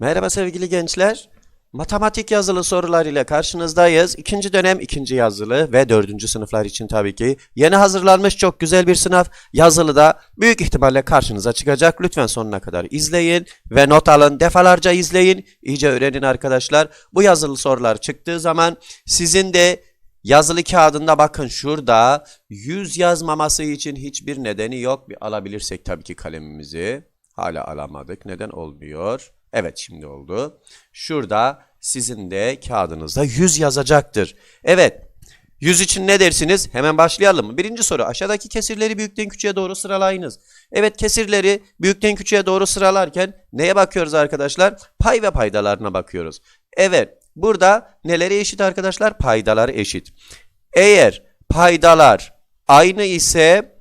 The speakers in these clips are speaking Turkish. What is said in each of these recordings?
Merhaba sevgili gençler. Matematik yazılı sorular ile karşınızdayız. İkinci dönem ikinci yazılı ve dördüncü sınıflar için tabii ki yeni hazırlanmış çok güzel bir sınav. Yazılı da büyük ihtimalle karşınıza çıkacak. Lütfen sonuna kadar izleyin ve not alın. Defalarca izleyin. İyice öğrenin arkadaşlar. Bu yazılı sorular çıktığı zaman sizin de yazılı kağıdında bakın şurada yüz yazmaması için hiçbir nedeni yok. Bir alabilirsek tabii ki kalemimizi. Hala alamadık. Neden olmuyor? Evet şimdi oldu. Şurada sizin de kağıdınızda 100 yazacaktır. Evet. 100 için ne dersiniz? Hemen başlayalım? Birinci soru. Aşağıdaki kesirleri büyükten küçüğe doğru sıralayınız. Evet kesirleri büyükten küçüğe doğru sıralarken neye bakıyoruz arkadaşlar? Pay ve paydalarına bakıyoruz. Evet. Burada neleri eşit arkadaşlar? Paydalar eşit. Eğer paydalar aynı ise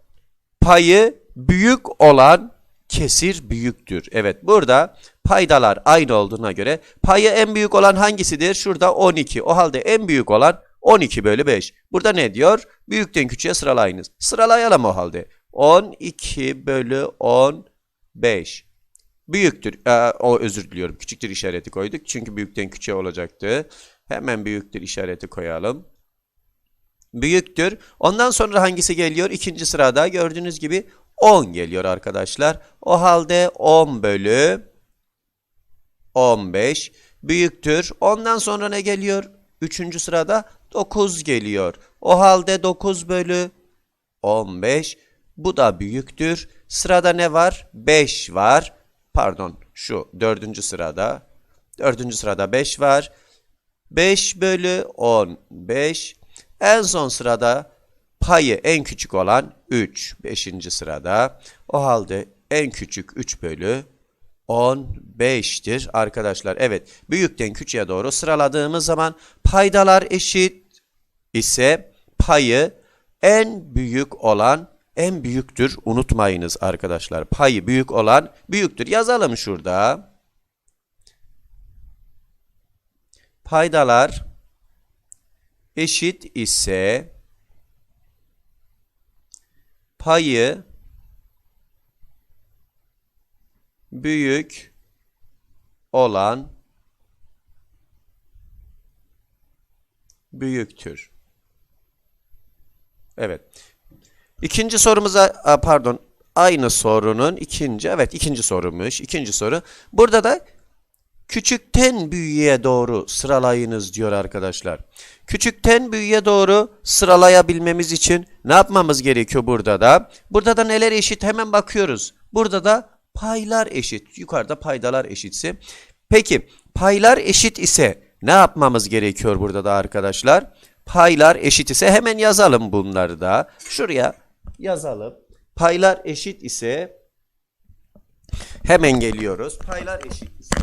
payı büyük olan kesir büyüktür. Evet burada paydalar aynı olduğuna göre payı en büyük olan hangisidir? Şurada 12. O halde en büyük olan 12 bölü 5. Burada ne diyor? Büyükten küçüğe sıralayınız. Sıralayalım o halde. 12 bölü 15. Büyüktür. Ee, o özür diliyorum. Küçüktür işareti koyduk. Çünkü büyükten küçüğe olacaktı. Hemen büyüktür işareti koyalım büyüktür. Ondan sonra hangisi geliyor? İkinci sırada gördüğünüz gibi 10 geliyor arkadaşlar. O halde 10 bölü 15 büyüktür. Ondan sonra ne geliyor? Üçüncü sırada 9 geliyor. O halde 9 bölü 15 bu da büyüktür. Sırada ne var? 5 var. Pardon şu dördüncü sırada. Dördüncü sırada 5 var. 5 bölü 15 en son sırada payı en küçük olan 3. 5. sırada. O halde en küçük 3 bölü 15'tir arkadaşlar. Evet büyükten küçüğe doğru sıraladığımız zaman paydalar eşit ise payı en büyük olan en büyüktür. Unutmayınız arkadaşlar. Payı büyük olan büyüktür. Yazalım şurada. Paydalar eşit ise payı büyük olan büyüktür. Evet. İkinci sorumuza pardon aynı sorunun ikinci evet ikinci sorumuş. İkinci soru. Burada da küçükten büyüğe doğru sıralayınız diyor arkadaşlar. Küçükten büyüğe doğru sıralayabilmemiz için ne yapmamız gerekiyor burada da? Burada da neler eşit hemen bakıyoruz. Burada da paylar eşit. Yukarıda paydalar eşitse. Peki paylar eşit ise ne yapmamız gerekiyor burada da arkadaşlar? Paylar eşit ise hemen yazalım bunları da. Şuraya yazalım. Paylar eşit ise hemen geliyoruz. Paylar eşit ise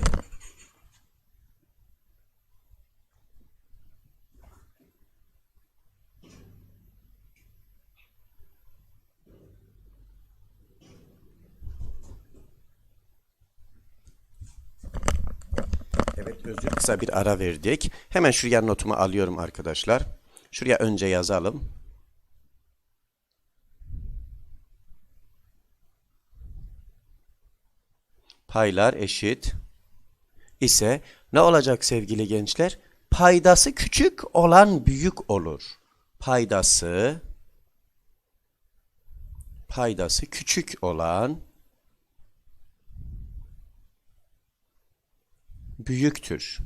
Evet özür kısa bir ara verdik. Hemen şuraya notumu alıyorum arkadaşlar. Şuraya önce yazalım. Paylar eşit ise ne olacak sevgili gençler? Paydası küçük olan büyük olur. Paydası paydası küçük olan büyüktür.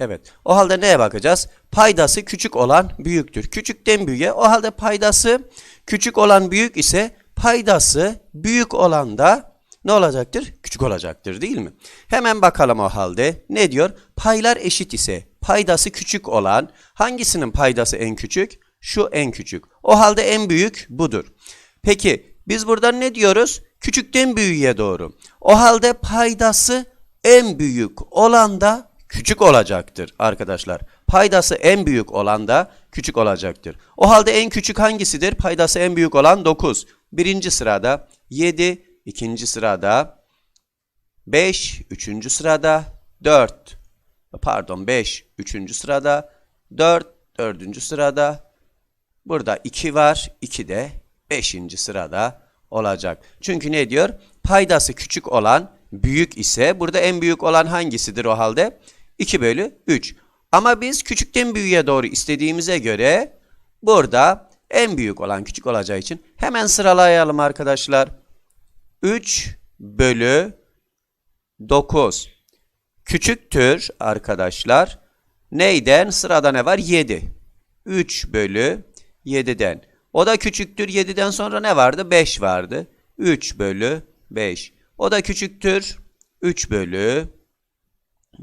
Evet. O halde neye bakacağız? Paydası küçük olan büyüktür. Küçükten büyüğe. O halde paydası küçük olan büyük ise paydası büyük olan da ne olacaktır? Küçük olacaktır değil mi? Hemen bakalım o halde. Ne diyor? Paylar eşit ise paydası küçük olan hangisinin paydası en küçük? Şu en küçük. O halde en büyük budur. Peki biz buradan ne diyoruz? Küçükten büyüğe doğru. O halde paydası en büyük olan da küçük olacaktır arkadaşlar. Paydası en büyük olan da küçük olacaktır. O halde en küçük hangisidir? Paydası en büyük olan 9. Birinci sırada 7, ikinci sırada 5, üçüncü sırada 4. Pardon 5, üçüncü sırada 4, dördüncü sırada burada 2 var, 2 de 5. sırada olacak. Çünkü ne diyor? paydası küçük olan büyük ise burada en büyük olan hangisidir o halde? 2 bölü 3. Ama biz küçükten büyüğe doğru istediğimize göre burada en büyük olan küçük olacağı için hemen sıralayalım arkadaşlar. 3 bölü 9 küçüktür arkadaşlar. Neyden? Sırada ne var? 7. 3 bölü 7'den. O da küçüktür. 7'den sonra ne vardı? 5 vardı. 3 bölü 5. O da küçüktür. 3 bölü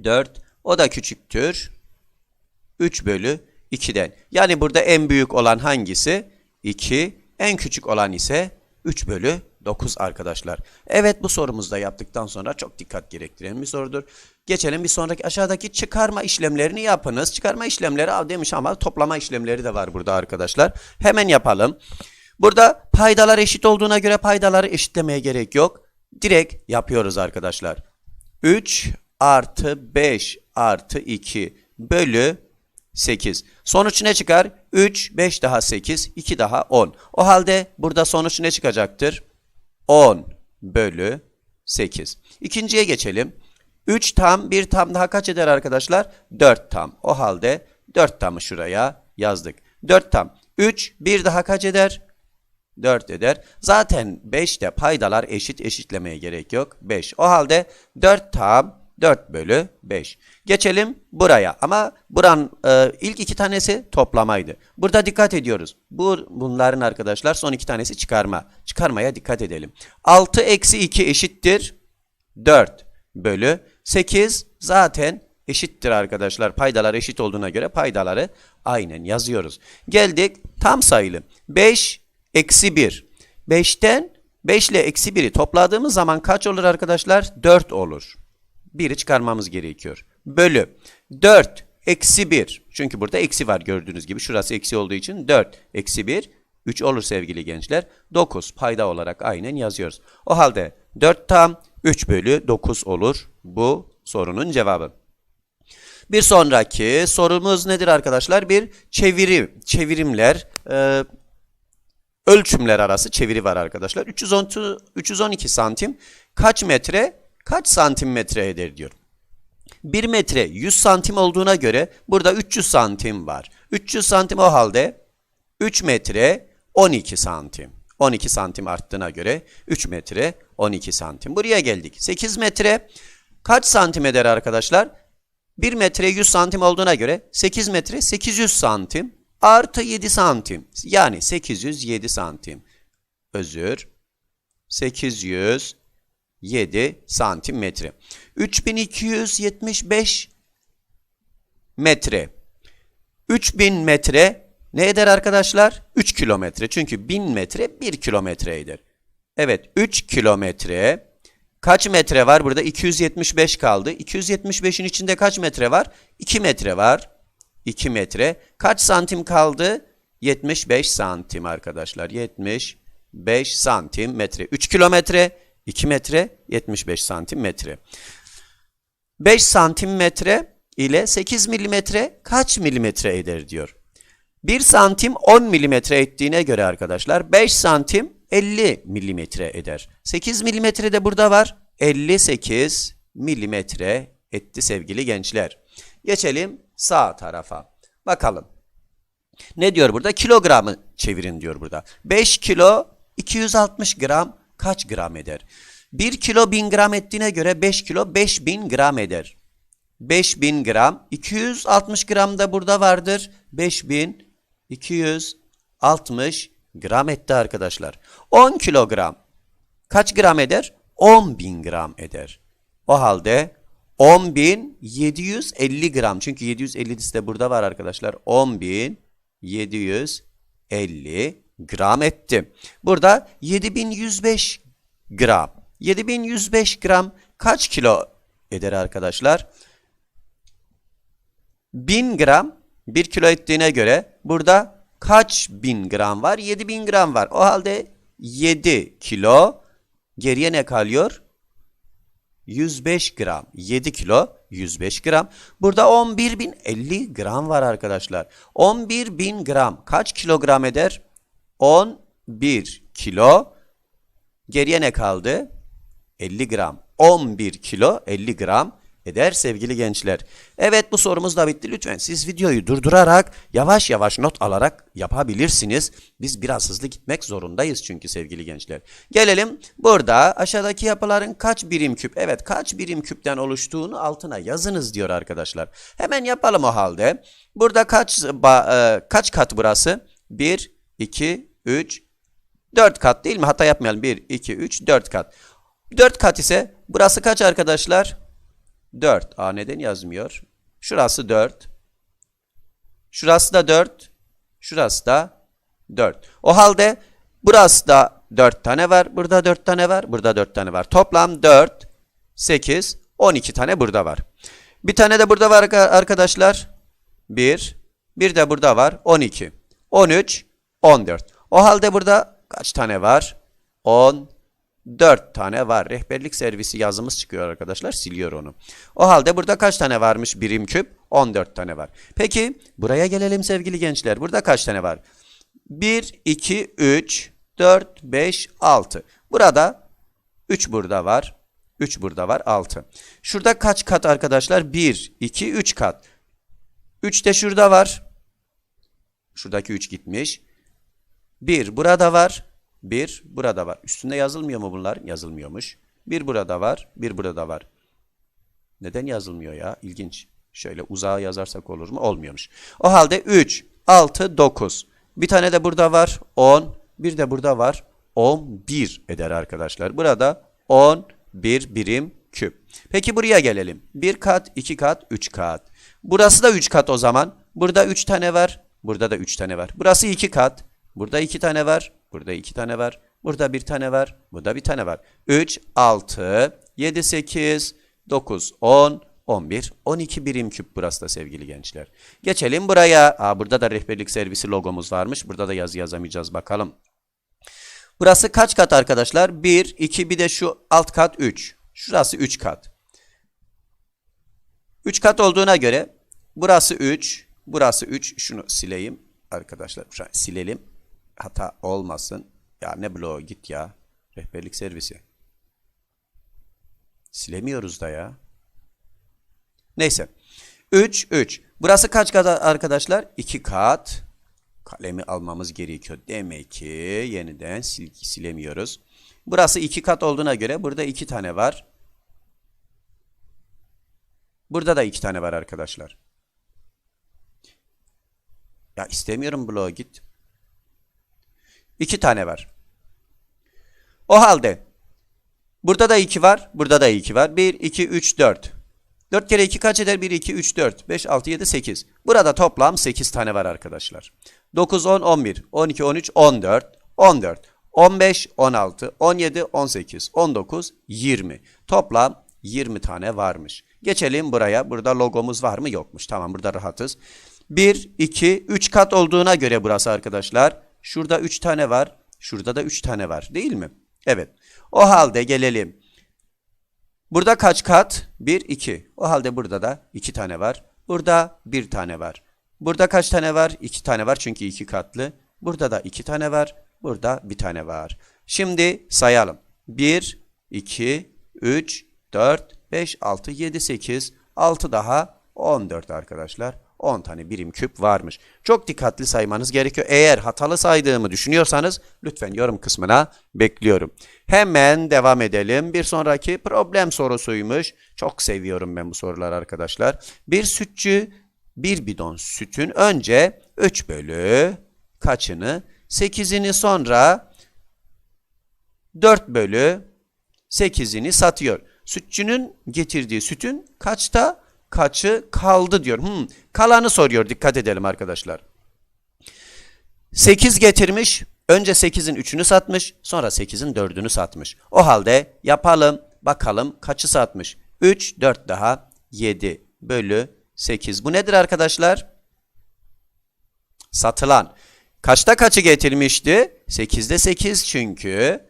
4. O da küçüktür. 3 bölü 2'den. Yani burada en büyük olan hangisi? 2. En küçük olan ise 3 bölü 9 arkadaşlar. Evet bu sorumuzda yaptıktan sonra çok dikkat gerektiren bir sorudur. Geçelim bir sonraki aşağıdaki çıkarma işlemlerini yapınız. Çıkarma işlemleri av demiş ama toplama işlemleri de var burada arkadaşlar. Hemen yapalım. Burada paydalar eşit olduğuna göre paydaları eşitlemeye gerek yok. Direkt yapıyoruz arkadaşlar. 3 artı 5 artı 2 bölü 8. Sonuç ne çıkar? 3, 5 daha 8, 2 daha 10. O halde burada sonuç ne çıkacaktır? 10 bölü 8. İkinciye geçelim. 3 tam, 1 tam daha kaç eder arkadaşlar? 4 tam. O halde 4 tamı şuraya yazdık. 4 tam. 3, 1 daha kaç eder? 4 eder. Zaten 5'te paydalar eşit eşitlemeye gerek yok. 5. O halde 4 tam 4 bölü 5. Geçelim buraya ama buranın e, ilk iki tanesi toplamaydı. Burada dikkat ediyoruz. Bu Bunların arkadaşlar son iki tanesi çıkarma. Çıkarmaya dikkat edelim. 6 eksi 2 eşittir 4 bölü 8 zaten eşittir arkadaşlar. Paydalar eşit olduğuna göre paydaları aynen yazıyoruz. Geldik tam sayılı. 5 eksi 1. 5'ten 5 ile eksi 1'i topladığımız zaman kaç olur arkadaşlar? 4 olur. 1'i çıkarmamız gerekiyor. Bölü 4 eksi 1. Çünkü burada eksi var gördüğünüz gibi. Şurası eksi olduğu için 4 eksi 1 3 olur sevgili gençler. 9 payda olarak aynen yazıyoruz. O halde 4 tam 3 bölü 9 olur. Bu sorunun cevabı. Bir sonraki sorumuz nedir arkadaşlar? Bir çeviri, çevirimler, e, ölçümler arası çeviri var arkadaşlar. 310, 312 santim kaç metre, kaç santimetre eder diyor. 1 metre 100 santim olduğuna göre burada 300 santim var. 300 santim o halde 3 metre 12 santim. 12 santim arttığına göre 3 metre 12 santim. Buraya geldik. 8 metre kaç santim eder arkadaşlar? 1 metre 100 santim olduğuna göre 8 metre 800 santim artı 7 santim. Yani 807 santim. Özür. 807 santimetre. 3275 metre. 3000 metre ne eder arkadaşlar? 3 kilometre. Çünkü 1000 metre 1 kilometre eder. Evet 3 kilometre. Kaç metre var? Burada 275 kaldı. 275'in içinde kaç metre var? 2 metre var. 2 metre. Kaç santim kaldı? 75 santim arkadaşlar. 75 santim metre. 3 kilometre, 2 metre, 75 santim metre. 5 santimetre ile 8 milimetre kaç milimetre eder diyor. 1 santim 10 milimetre ettiğine göre arkadaşlar 5 santim 50 milimetre eder. 8 milimetre de burada var. 58 milimetre etti sevgili gençler. Geçelim sağ tarafa. Bakalım. Ne diyor burada? Kilogramı çevirin diyor burada. 5 kilo 260 gram kaç gram eder? 1 kilo 1000 gram ettiğine göre 5 kilo 5000 gram eder. 5000 gram 260 gram da burada vardır. 5260 gram etti arkadaşlar. 10 kilogram kaç gram eder? 10.000 gram eder. O halde 10.750 gram. Çünkü 750'si de burada var arkadaşlar. 10.750 gram etti. Burada 7105 gram. 7105 gram kaç kilo eder arkadaşlar? 1000 gram 1 kilo ettiğine göre burada kaç bin gram var? 7000 gram var. O halde 7 kilo geriye ne kalıyor? 105 gram. 7 kilo 105 gram. Burada 11.050 gram var arkadaşlar. 11.000 gram kaç kilogram eder? 11 kilo. Geriye ne kaldı? 50 gram. 11 kilo 50 gram eder sevgili gençler. Evet bu sorumuz da bitti. Lütfen siz videoyu durdurarak yavaş yavaş not alarak yapabilirsiniz. Biz biraz hızlı gitmek zorundayız çünkü sevgili gençler. Gelelim burada aşağıdaki yapıların kaç birim küp? Evet kaç birim küpten oluştuğunu altına yazınız diyor arkadaşlar. Hemen yapalım o halde. Burada kaç e, kaç kat burası? 1 2 3 4 kat değil mi? Hata yapmayalım. 1 2 3 4 kat. 4 kat ise burası kaç arkadaşlar? 4. Aa neden yazmıyor? Şurası 4. Şurası da 4. Şurası da 4. O halde burası da 4 tane var. Burada 4 tane var. Burada 4 tane var. Toplam 4, 8, 12 tane burada var. Bir tane de burada var arka- arkadaşlar. 1. Bir de burada var. 12. 13, 14. O halde burada kaç tane var? 10, 4 tane var. Rehberlik servisi yazımız çıkıyor arkadaşlar. Siliyor onu. O halde burada kaç tane varmış birim küp? 14 tane var. Peki buraya gelelim sevgili gençler. Burada kaç tane var? 1, 2, 3, 4, 5, 6. Burada 3 burada var. 3 burada var. 6. Şurada kaç kat arkadaşlar? 1, 2, 3 kat. 3 de şurada var. Şuradaki 3 gitmiş. 1 burada var. 1 burada var. Üstünde yazılmıyor mu bunlar? Yazılmıyormuş. 1 burada var. 1 burada var. Neden yazılmıyor ya? İlginç. Şöyle uzağa yazarsak olur mu? Olmuyormuş. O halde 3, 6, 9. Bir tane de burada var. 10. Bir de burada var. 11 eder arkadaşlar. Burada 11 birim küp. Peki buraya gelelim. 1 kat, 2 kat, 3 kat. Burası da 3 kat o zaman. Burada 3 tane var. Burada da 3 tane var. Burası 2 kat. Burada 2 tane var. Burada 2 tane var. Burada bir tane var. Burada bir tane var. 3, 6, 7, 8, 9, 10, 11, 12 birim küp burası da sevgili gençler. Geçelim buraya. Aa, burada da rehberlik servisi logomuz varmış. Burada da yazı yazamayacağız bakalım. Burası kaç kat arkadaşlar? 1, 2 bir de şu alt kat 3. Şurası 3 kat. 3 kat olduğuna göre burası 3, burası 3. Şunu sileyim arkadaşlar. Silelim. Hata olmasın. Ya ne bloğu git ya. Rehberlik servisi. Silemiyoruz da ya. Neyse. 3, 3. Burası kaç kat arkadaşlar? 2 kat. Kalemi almamız gerekiyor. Demek ki yeniden sil silemiyoruz. Burası 2 kat olduğuna göre burada 2 tane var. Burada da 2 tane var arkadaşlar. Ya istemiyorum bloğu git. 2 tane var. O halde burada da 2 var, burada da 2 var. 1, 2, 3, 4. 4 kere 2 kaç eder? 1, 2, 3, 4, 5, 6, 7, 8. Burada toplam 8 tane var arkadaşlar. 9, 10, 11, 12, 13, 14, 14, 15, 16, 17, 18, 19, 20. Toplam 20 tane varmış. Geçelim buraya. Burada logomuz var mı? Yokmuş. Tamam burada rahatız. 1, 2, 3 kat olduğuna göre burası arkadaşlar. Şurada 3 tane var. Şurada da 3 tane var. Değil mi? Evet. O halde gelelim. Burada kaç kat? 1, 2. O halde burada da 2 tane var. Burada 1 tane var. Burada kaç tane var? 2 tane var çünkü 2 katlı. Burada da 2 tane var. Burada 1 tane var. Şimdi sayalım. 1, 2, 3, 4, 5, 6, 7, 8, 6 daha 14 arkadaşlar. 10 tane birim küp varmış. Çok dikkatli saymanız gerekiyor. Eğer hatalı saydığımı düşünüyorsanız lütfen yorum kısmına bekliyorum. Hemen devam edelim. Bir sonraki problem sorusuymuş. Çok seviyorum ben bu soruları arkadaşlar. Bir sütçü bir bidon sütün önce 3 bölü kaçını 8'ini sonra 4 bölü 8'ini satıyor. Sütçünün getirdiği sütün kaçta kaçı kaldı diyor. Hmm, kalanı soruyor. Dikkat edelim arkadaşlar. 8 getirmiş. Önce 8'in 3'ünü satmış. Sonra 8'in 4'ünü satmış. O halde yapalım. Bakalım kaçı satmış. 3, 4 daha 7 bölü 8. Bu nedir arkadaşlar? Satılan. Kaçta kaçı getirmişti? 8'de 8 çünkü.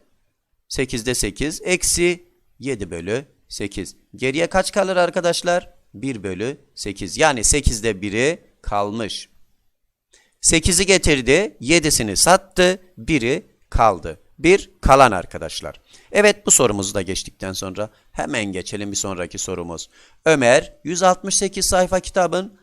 8'de 8 eksi 7 bölü 8. Geriye kaç kalır arkadaşlar? 1 bölü 8. Yani 8'de 1'i kalmış. 8'i getirdi, 7'sini sattı, 1'i kaldı. bir kalan arkadaşlar. Evet bu sorumuzu da geçtikten sonra hemen geçelim bir sonraki sorumuz. Ömer 168 sayfa kitabın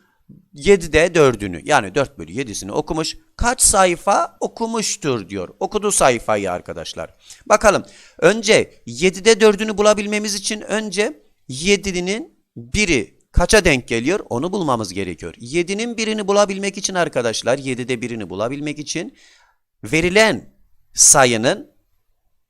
7'de 4'ünü yani 4 bölü 7'sini okumuş. Kaç sayfa okumuştur diyor. Okuduğu sayfayı arkadaşlar. Bakalım önce 7'de 4'ünü bulabilmemiz için önce 7'nin biri kaça denk geliyor onu bulmamız gerekiyor. 7'nin birini bulabilmek için arkadaşlar 7'de birini bulabilmek için verilen sayının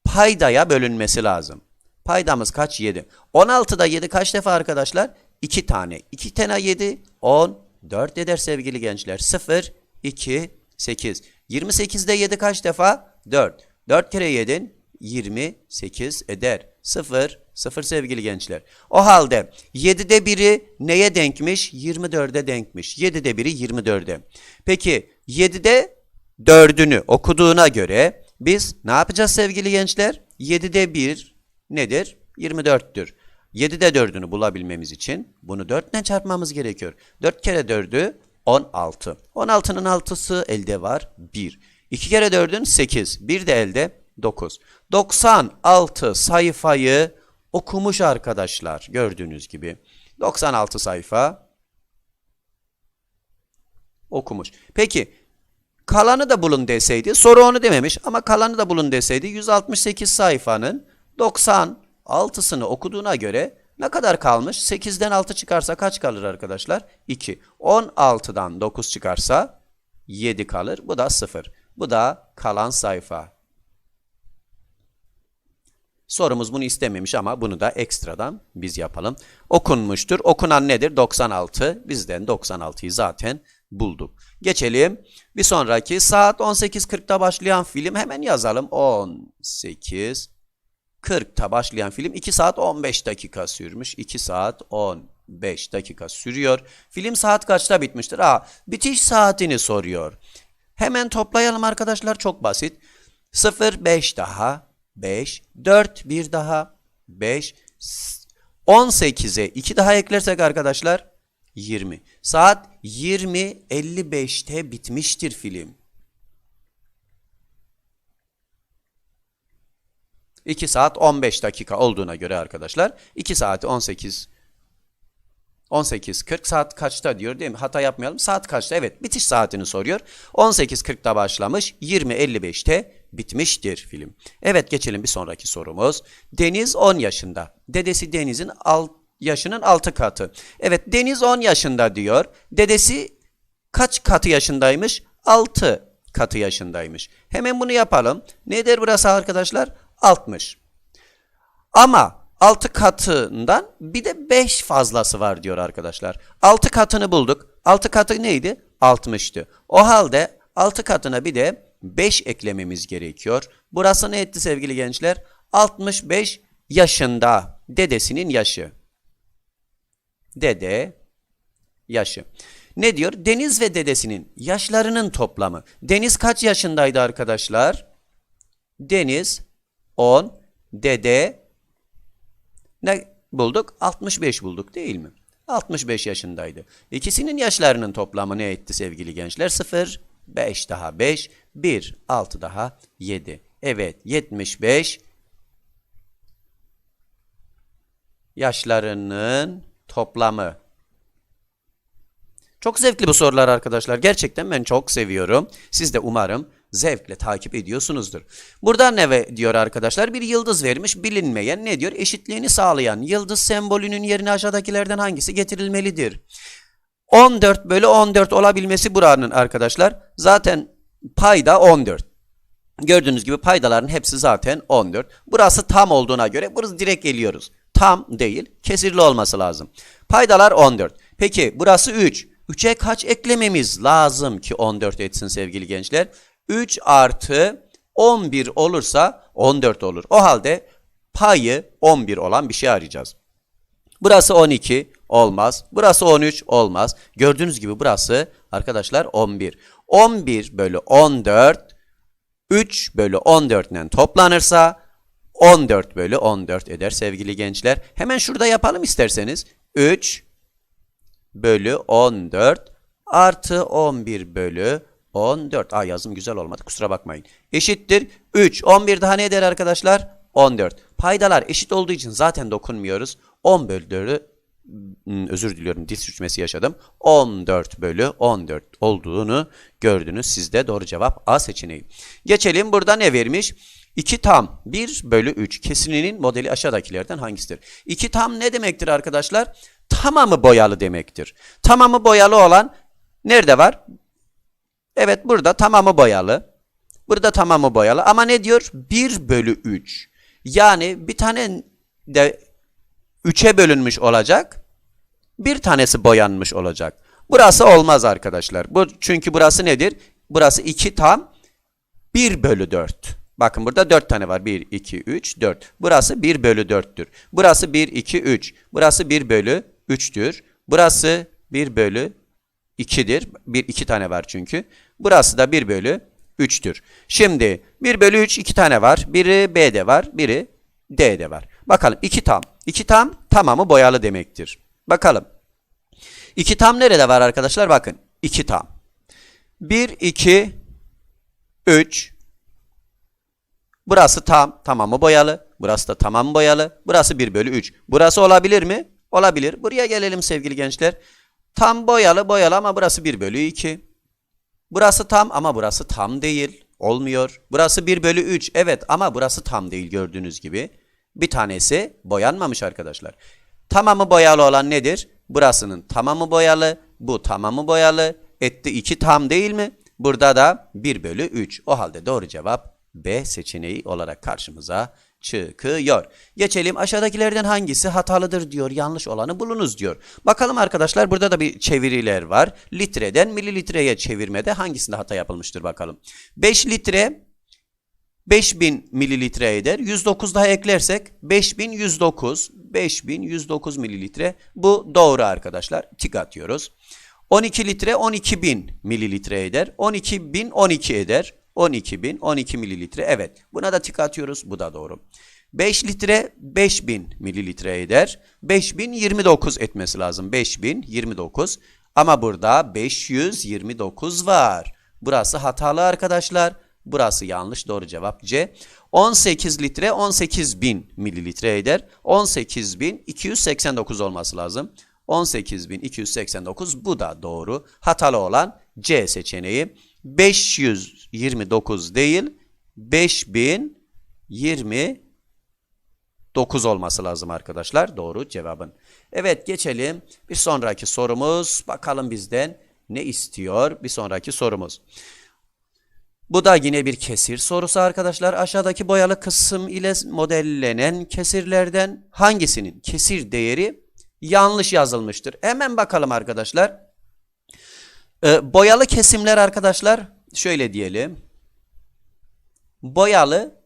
paydaya bölünmesi lazım. Paydamız kaç? 7. 16'da 7 kaç defa arkadaşlar? 2 tane. 2 tane 7, 10, 4 eder sevgili gençler. 0, 2, 8. 28'de 7 kaç defa? 4. 4 kere 7, 28 eder. 0, 0 sevgili gençler. O halde 7'de 1'i neye denkmiş? 24'e denkmiş. 7'de 1'i 24'e. Peki 7'de 4'ünü okuduğuna göre biz ne yapacağız sevgili gençler? 7'de 1 nedir? 24'tür. 7'de 4'ünü bulabilmemiz için bunu 4 ile çarpmamız gerekiyor. 4 kere 4'ü 16. 16'nın 6'sı elde var 1. 2 kere 4'ün 8. 1 de elde 9. 96 sayfayı okumuş arkadaşlar gördüğünüz gibi. 96 sayfa okumuş. Peki kalanı da bulun deseydi soru onu dememiş ama kalanı da bulun deseydi 168 sayfanın 96'sını okuduğuna göre ne kadar kalmış? 8'den 6 çıkarsa kaç kalır arkadaşlar? 2. 16'dan 9 çıkarsa 7 kalır. Bu da 0. Bu da kalan sayfa. Sorumuz bunu istememiş ama bunu da ekstradan biz yapalım. Okunmuştur. Okunan nedir? 96. Bizden 96'yı zaten bulduk. Geçelim. Bir sonraki saat 18.40'da başlayan film hemen yazalım. 18.40'ta başlayan film 2 saat 15 dakika sürmüş. 2 saat 15 dakika sürüyor. Film saat kaçta bitmiştir? Aa, bitiş saatini soruyor. Hemen toplayalım arkadaşlar çok basit. 0 5 daha 5 4 bir daha 5 18'e 2 daha eklersek arkadaşlar 20. Saat 20.55'te bitmiştir film. 2 saat 15 dakika olduğuna göre arkadaşlar 2 saati 18 18.40 saat kaçta diyor değil mi? Hata yapmayalım. Saat kaçta? Evet bitiş saatini soruyor. 18.40'da başlamış 20.55'te bitmiştir film. Evet geçelim bir sonraki sorumuz. Deniz 10 yaşında. Dedesi Deniz'in alt yaşının 6 katı. Evet Deniz 10 yaşında diyor. Dedesi kaç katı yaşındaymış? 6 katı yaşındaymış. Hemen bunu yapalım. Nedir burası arkadaşlar? 60. Ama 6 katından bir de 5 fazlası var diyor arkadaşlar. 6 katını bulduk. 6 katı neydi? 60'tı. O halde 6 katına bir de 5 eklememiz gerekiyor. Burası ne etti sevgili gençler? 65 yaşında. Dedesinin yaşı. Dede yaşı. Ne diyor? Deniz ve dedesinin yaşlarının toplamı. Deniz kaç yaşındaydı arkadaşlar? Deniz 10, dede ne bulduk? 65 bulduk değil mi? 65 yaşındaydı. İkisinin yaşlarının toplamı ne etti sevgili gençler? 0, 5 daha 5, 1, 6 daha 7. Evet 75 yaşlarının toplamı. Çok zevkli bu sorular arkadaşlar. Gerçekten ben çok seviyorum. Siz de umarım zevkle takip ediyorsunuzdur. Burada ne diyor arkadaşlar? Bir yıldız vermiş bilinmeyen ne diyor? Eşitliğini sağlayan yıldız sembolünün yerine aşağıdakilerden hangisi getirilmelidir? 14 bölü 14 olabilmesi buranın arkadaşlar. Zaten payda 14. Gördüğünüz gibi paydaların hepsi zaten 14. Burası tam olduğuna göre burası direkt geliyoruz. Tam değil, kesirli olması lazım. Paydalar 14. Peki burası 3. 3'e kaç eklememiz lazım ki 14 etsin sevgili gençler? 3 artı 11 olursa 14 olur. O halde payı 11 olan bir şey arayacağız. Burası 12 olmaz. Burası 13 olmaz. Gördüğünüz gibi burası arkadaşlar 11. 11 bölü 14 3 bölü 14 ile toplanırsa 14 bölü 14 eder sevgili gençler. Hemen şurada yapalım isterseniz. 3 bölü 14 artı 11 bölü 14. Aa yazım güzel olmadı kusura bakmayın. Eşittir 3. 11 daha ne eder arkadaşlar? 14. Paydalar eşit olduğu için zaten dokunmuyoruz. 10 bölü 4'ü özür diliyorum diz sürçmesi yaşadım. 14 bölü 14 olduğunu gördünüz. Sizde doğru cevap A seçeneği. Geçelim burada ne vermiş? 2 tam 1 bölü 3 kesinliğinin modeli aşağıdakilerden hangisidir? 2 tam ne demektir arkadaşlar? Tamamı boyalı demektir. Tamamı boyalı olan nerede var? Evet burada tamamı boyalı. Burada tamamı boyalı ama ne diyor? 1 bölü 3. Yani bir tane de 3'e bölünmüş olacak. Bir tanesi boyanmış olacak. Burası olmaz arkadaşlar. Bu çünkü burası nedir? Burası 2 tam 1 bölü 4. Bakın burada 4 tane var. 1, 2, 3, 4. Burası 1 bölü 4'tür. Burası 1, 2, 3. Burası 1 bölü 3'tür. Burası 1 bölü 2'dir. 1, 2 tane var çünkü. Burası da 1 bölü 3'tür. Şimdi 1 bölü 3 2 tane var. Biri B'de var. Biri D'de var. Bakalım 2 tam. 2 tam tamamı boyalı demektir. Bakalım. 2 tam nerede var arkadaşlar? Bakın. 2 tam. 1, 2, 3. Burası tam. Tamamı boyalı. Burası da tamamı boyalı. Burası 1 bölü 3. Burası olabilir mi? Olabilir. Buraya gelelim sevgili gençler. Tam boyalı boyalı ama burası 1 bölü 2. Burası tam ama burası tam değil. Olmuyor. Burası 1 bölü 3. Evet ama burası tam değil gördüğünüz gibi. Bir tanesi boyanmamış arkadaşlar. Tamamı boyalı olan nedir? Burasının tamamı boyalı. Bu tamamı boyalı. Etti 2 tam değil mi? Burada da 1 bölü 3. O halde doğru cevap B seçeneği olarak karşımıza çıkıyor. Geçelim aşağıdakilerden hangisi hatalıdır diyor. Yanlış olanı bulunuz diyor. Bakalım arkadaşlar burada da bir çeviriler var. Litreden mililitreye çevirmede hangisinde hata yapılmıştır bakalım. 5 litre 5000 mililitre eder. 109 daha eklersek 5109. 5109 mililitre. Bu doğru arkadaşlar. Tik atıyoruz. 12 litre 12000 mililitre eder. 12000 12 eder. 12000 12 mililitre. Evet. Buna da tik atıyoruz. Bu da doğru. 5 litre 5000 mililitre eder. 5029 etmesi lazım. 5029. Ama burada 529 var. Burası hatalı arkadaşlar. Burası yanlış. Doğru cevap C. 18 litre 18 bin mililitre eder. 18.289 olması lazım. 18.289 bu da doğru. Hatalı olan C seçeneği. 529 değil 5029 olması lazım arkadaşlar. Doğru cevabın. Evet geçelim. Bir sonraki sorumuz. Bakalım bizden ne istiyor? Bir sonraki sorumuz. Bu da yine bir kesir sorusu arkadaşlar. Aşağıdaki boyalı kısım ile modellenen kesirlerden hangisinin kesir değeri yanlış yazılmıştır? Hemen bakalım arkadaşlar. Ee, boyalı kesimler arkadaşlar şöyle diyelim. Boyalı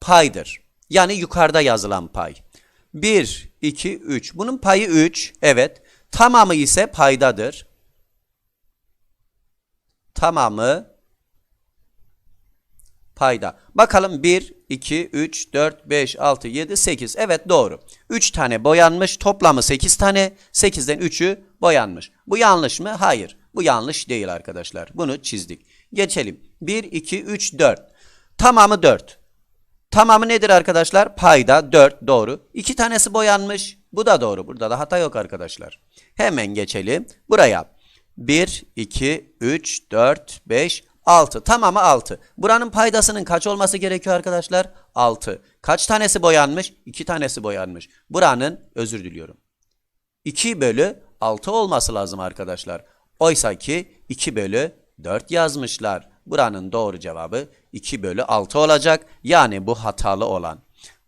paydır. Yani yukarıda yazılan pay. 1, 2, 3. Bunun payı 3. Evet. Tamamı ise paydadır. Tamamı payda. Bakalım 1, 2, 3, 4, 5, 6, 7, 8. Evet doğru. 3 tane boyanmış. Toplamı 8 tane. 8'den 3'ü boyanmış. Bu yanlış mı? Hayır. Bu yanlış değil arkadaşlar. Bunu çizdik. Geçelim. 1, 2, 3, 4. Tamamı 4. Tamamı nedir arkadaşlar? Payda 4 doğru. 2 tanesi boyanmış. Bu da doğru. Burada da hata yok arkadaşlar. Hemen geçelim. Buraya 1, 2, 3, 4, 5, 6. Tamamı 6. Buranın paydasının kaç olması gerekiyor arkadaşlar? 6. Kaç tanesi boyanmış? 2 tanesi boyanmış. Buranın özür diliyorum. 2 bölü 6 olması lazım arkadaşlar. Oysa ki 2 bölü 4 yazmışlar. Buranın doğru cevabı 2 bölü 6 olacak. Yani bu hatalı olan.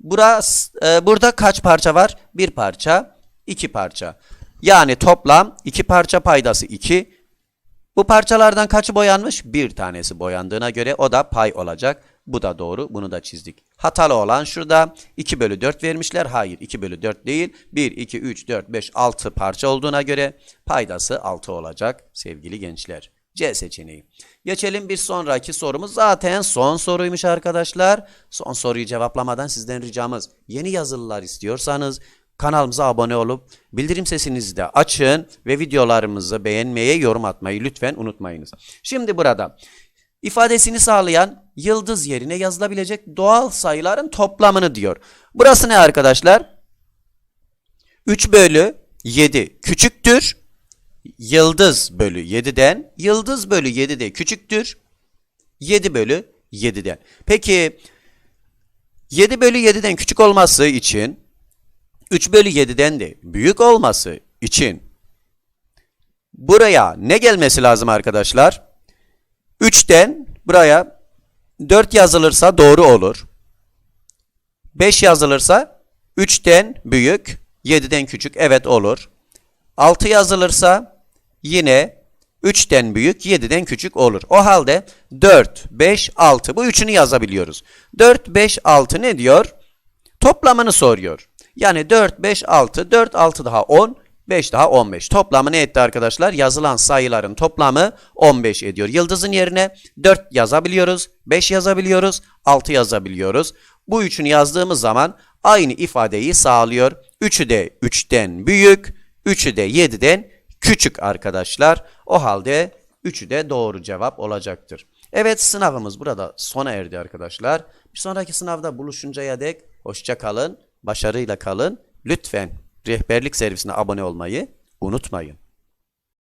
Burası, e, burada kaç parça var? Bir parça, iki parça. Yani toplam iki parça paydası 2. Bu parçalardan kaçı boyanmış? Bir tanesi boyandığına göre o da pay olacak. Bu da doğru. Bunu da çizdik. Hatalı olan şurada 2 bölü 4 vermişler. Hayır 2 bölü 4 değil. 1, 2, 3, 4, 5, 6 parça olduğuna göre paydası 6 olacak sevgili gençler. C seçeneği. Geçelim bir sonraki sorumuz. Zaten son soruymuş arkadaşlar. Son soruyu cevaplamadan sizden ricamız yeni yazılılar istiyorsanız kanalımıza abone olup bildirim sesinizi de açın ve videolarımızı beğenmeyi, yorum atmayı lütfen unutmayınız. Şimdi burada ifadesini sağlayan yıldız yerine yazılabilecek doğal sayıların toplamını diyor. Burası ne arkadaşlar? 3 bölü 7 küçüktür. Yıldız bölü 7'den. Yıldız bölü 7 de küçüktür. 7 bölü 7'den. Peki 7 bölü 7'den küçük olması için 3 bölü 7'den de büyük olması için buraya ne gelmesi lazım arkadaşlar? 3'ten buraya 4 yazılırsa doğru olur. 5 yazılırsa 3'ten büyük, 7'den küçük evet olur. 6 yazılırsa yine 3'ten büyük, 7'den küçük olur. O halde 4, 5, 6 bu üçünü yazabiliyoruz. 4, 5, 6 ne diyor? Toplamını soruyor. Yani 4, 5, 6, 4, 6 daha 10, 5 daha 15. Toplamı ne etti arkadaşlar? Yazılan sayıların toplamı 15 ediyor. Yıldızın yerine 4 yazabiliyoruz, 5 yazabiliyoruz, 6 yazabiliyoruz. Bu üçünü yazdığımız zaman aynı ifadeyi sağlıyor. 3'ü de 3'ten büyük, 3'ü de 7'den küçük arkadaşlar. O halde 3'ü de doğru cevap olacaktır. Evet sınavımız burada sona erdi arkadaşlar. Bir sonraki sınavda buluşuncaya dek hoşça kalın, başarıyla kalın. Lütfen rehberlik servisine abone olmayı unutmayın.